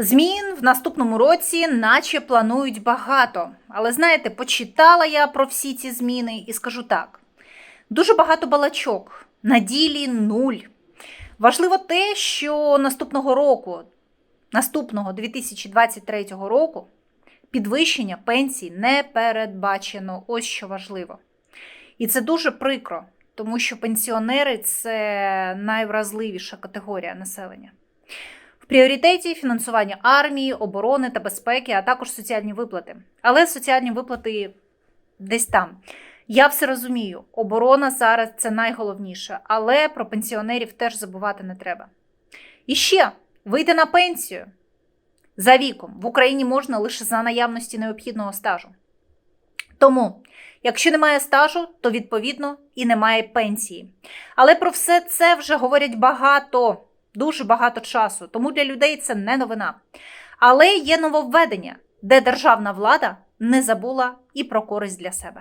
Змін в наступному році, наче планують багато. Але знаєте, почитала я про всі ці зміни і скажу так: дуже багато балачок, на ділі нуль. Важливо те, що наступного року, наступного 2023 року, підвищення пенсій не передбачено. Ось що важливо. І це дуже прикро, тому що пенсіонери це найвразливіша категорія населення. Пріоритеті фінансування армії, оборони та безпеки, а також соціальні виплати. Але соціальні виплати десь там. Я все розумію, оборона зараз це найголовніше, але про пенсіонерів теж забувати не треба. І ще вийти на пенсію за віком в Україні можна лише за наявності необхідного стажу. Тому, якщо немає стажу, то відповідно і немає пенсії. Але про все це вже говорять багато, дуже багато часу, тому для людей це не новина. Але є нововведення, де державна влада не забула і про користь для себе.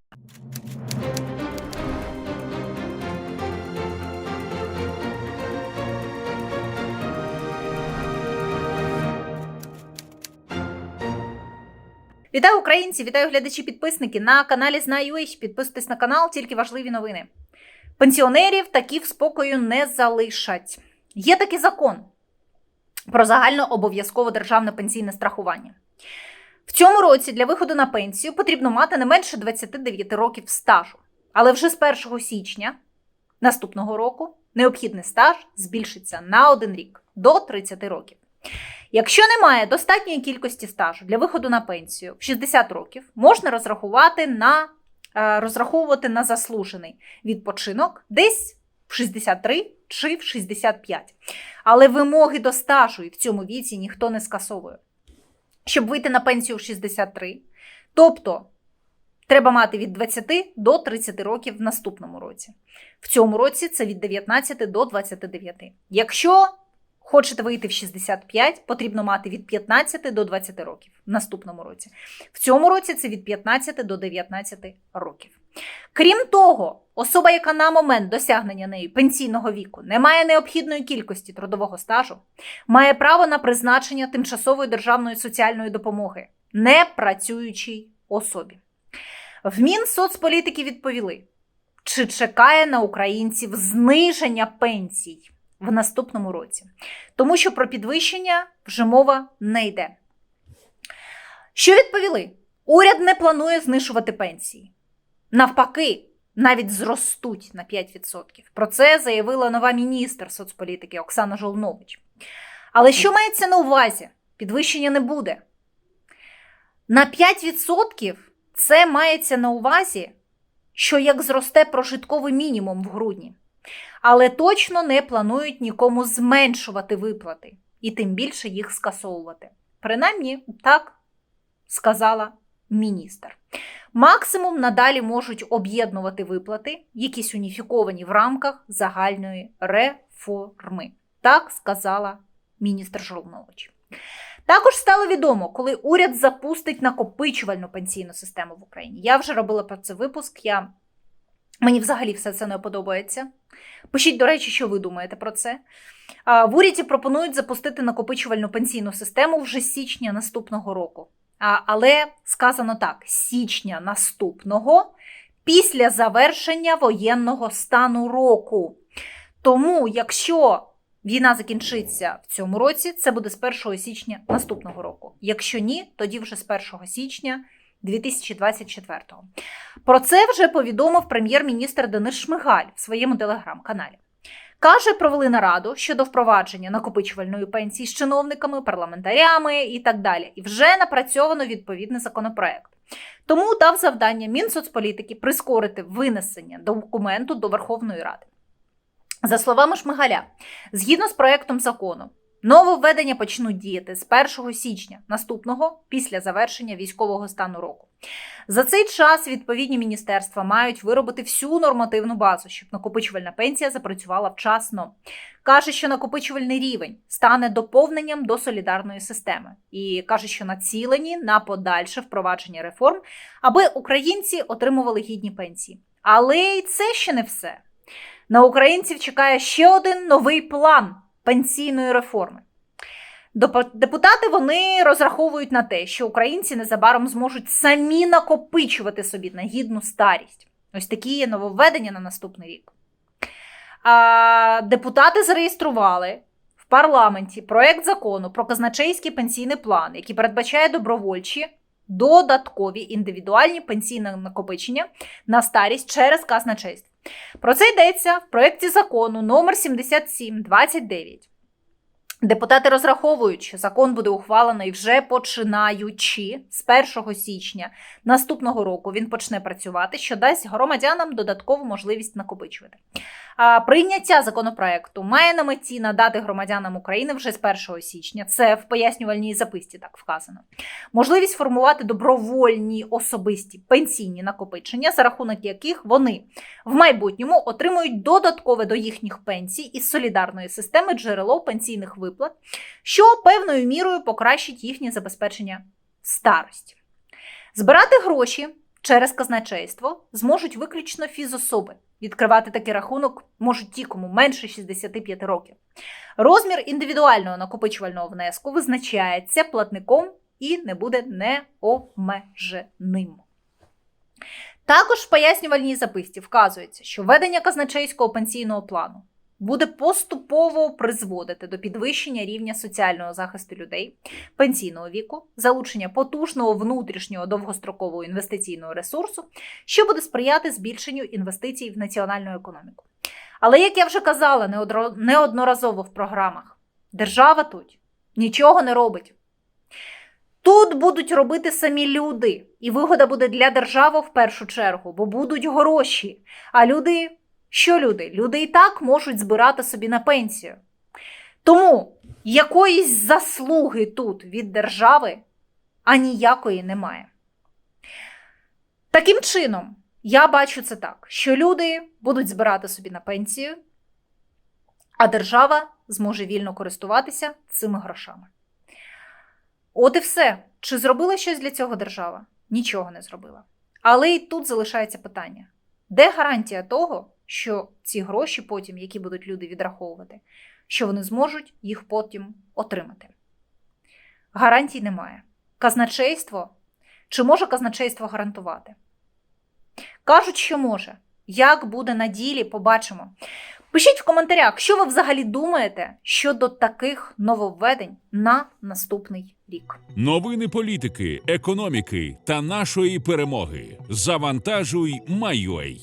Вітаю українці, вітаю глядачі-підписники на каналі Знаю.ua. Підписуйтесь на канал, тільки важливі новини. Пенсіонерів такі в спокою не залишать. Є такий закон про загальнообов'язкове державне пенсійне страхування. В цьому році для виходу на пенсію потрібно мати не менше 29 років стажу. Але вже з 1 січня наступного року необхідний стаж збільшиться на один рік до 30 років. Якщо немає достатньої кількості стажу для виходу на пенсію в 60 років, можна розрахувати на, е, розраховувати на заслужений відпочинок десь в 63 чи в 65. Але вимоги до стажу і в цьому віці ніхто не скасовує. Щоб вийти на пенсію в 63, тобто треба мати від 20 до 30 років в наступному році. В цьому році це від 19 до 29. Якщо Хочете вийти в 65, потрібно мати від 15 до 20 років в наступному році. В цьому році це від 15 до 19 років. Крім того, особа, яка на момент досягнення нею пенсійного віку не має необхідної кількості трудового стажу, має право на призначення тимчасової державної соціальної допомоги непрацюючій особі. В Мінсоцполітики відповіли, чи чекає на українців зниження пенсій в наступному році. Тому що про підвищення вже мова не йде. Що відповіли? Уряд не планує знижувати пенсії. Навпаки, навіть зростуть на 5%. Про це заявила нова міністр соцполітики Оксана Жолнович. Але що мається на увазі? Підвищення не буде. На 5% це мається на увазі, що як зросте прожитковий мінімум в грудні але точно не планують нікому зменшувати виплати і тим більше їх скасовувати. Принаймні, так сказала міністр. Максимум надалі можуть об'єднувати виплати, якісь уніфіковані в рамках загальної реформи. Так сказала міністр Жолнович. Також стало відомо, коли уряд запустить накопичувальну пенсійну систему в Україні. Я вже робила про це випуск. Я Мені взагалі все це не подобається. Пишіть, до речі, що ви думаєте про це. В уряді пропонують запустити накопичувальну пенсійну систему вже з січня наступного року. Але сказано так: січня наступного після завершення воєнного стану року. Тому, якщо війна закінчиться в цьому році, це буде з 1 січня наступного року. Якщо ні, тоді вже з 1 січня. 2024-го. Про це вже повідомив прем'єр-міністр Денис Шмигаль в своєму телеграм-каналі. Каже, провели нараду щодо впровадження накопичувальної пенсії з чиновниками, парламентарями і так далі. І вже напрацьовано відповідний законопроект. Тому дав завдання Мінсоцполітики прискорити винесення документу до Верховної Ради. За словами Шмигаля, згідно з проектом закону, Нововведення почнуть діяти з 1 січня наступного після завершення військового стану року. За цей час відповідні міністерства мають виробити всю нормативну базу, щоб накопичувальна пенсія запрацювала вчасно. Каже, що накопичувальний рівень стане доповненням до солідарної системи, і каже, що націлені на подальше впровадження реформ, аби українці отримували гідні пенсії. Але й це ще не все. На українців чекає ще один новий план пенсійної реформи. Депутати вони розраховують на те, що українці незабаром зможуть самі накопичувати собі на гідну старість. Ось такі є нововведення на наступний рік. А, депутати зареєстрували в парламенті проект закону про казначейський пенсійний план, який передбачає добровольчі додаткові індивідуальні пенсійні накопичення на старість через казначейство. Про це йдеться в проєкті закону номер 7729. Депутати розраховують, що закон буде ухвалений вже починаючи з 1 січня наступного року. Він почне працювати, що дасть громадянам додаткову можливість накопичувати. А прийняття законопроекту має на меті надати громадянам України вже з 1 січня. Це в пояснювальній записці так вказано. Можливість формувати добровольні особисті пенсійні накопичення, за рахунок яких вони в майбутньому отримують додаткове до їхніх пенсій із солідарної системи джерело пенсійних виплат, що певною мірою покращить їхнє забезпечення старості. Збирати гроші через казначейство зможуть виключно фізособи. Відкривати такий рахунок можуть ті, кому менше 65 років. Розмір індивідуального накопичувального внеску визначається платником і не буде необмеженим. Також в пояснювальній записці вказується, що ведення казначейського пенсійного плану буде поступово призводити до підвищення рівня соціального захисту людей, пенсійного віку, залучення потужного внутрішнього довгострокового інвестиційного ресурсу, що буде сприяти збільшенню інвестицій в національну економіку. Але, як я вже казала неодноразово в програмах, держава тут нічого не робить. Тут будуть робити самі люди, і вигода буде для держави в першу чергу, бо будуть гроші. А люди, що люди? Люди і так можуть збирати собі на пенсію. Тому якоїсь заслуги тут від держави аніякої немає. Таким чином, я бачу це так, що люди будуть збирати собі на пенсію, а держава зможе вільно користуватися цими грошами. От і все. Чи зробила щось для цього держава? Нічого не зробила. Але і тут залишається питання: де гарантія того, що ці гроші потім, які будуть люди відраховувати, що вони зможуть їх потім отримати? Гарантій немає. Казначейство чи може казначейство гарантувати? Кажуть, що може. Як буде на ділі, побачимо. Пишіть в коментарях, що ви взагалі думаєте щодо таких нововведень на наступний рік. Новини політики, економіки та нашої перемоги. Завантажуй, Майой.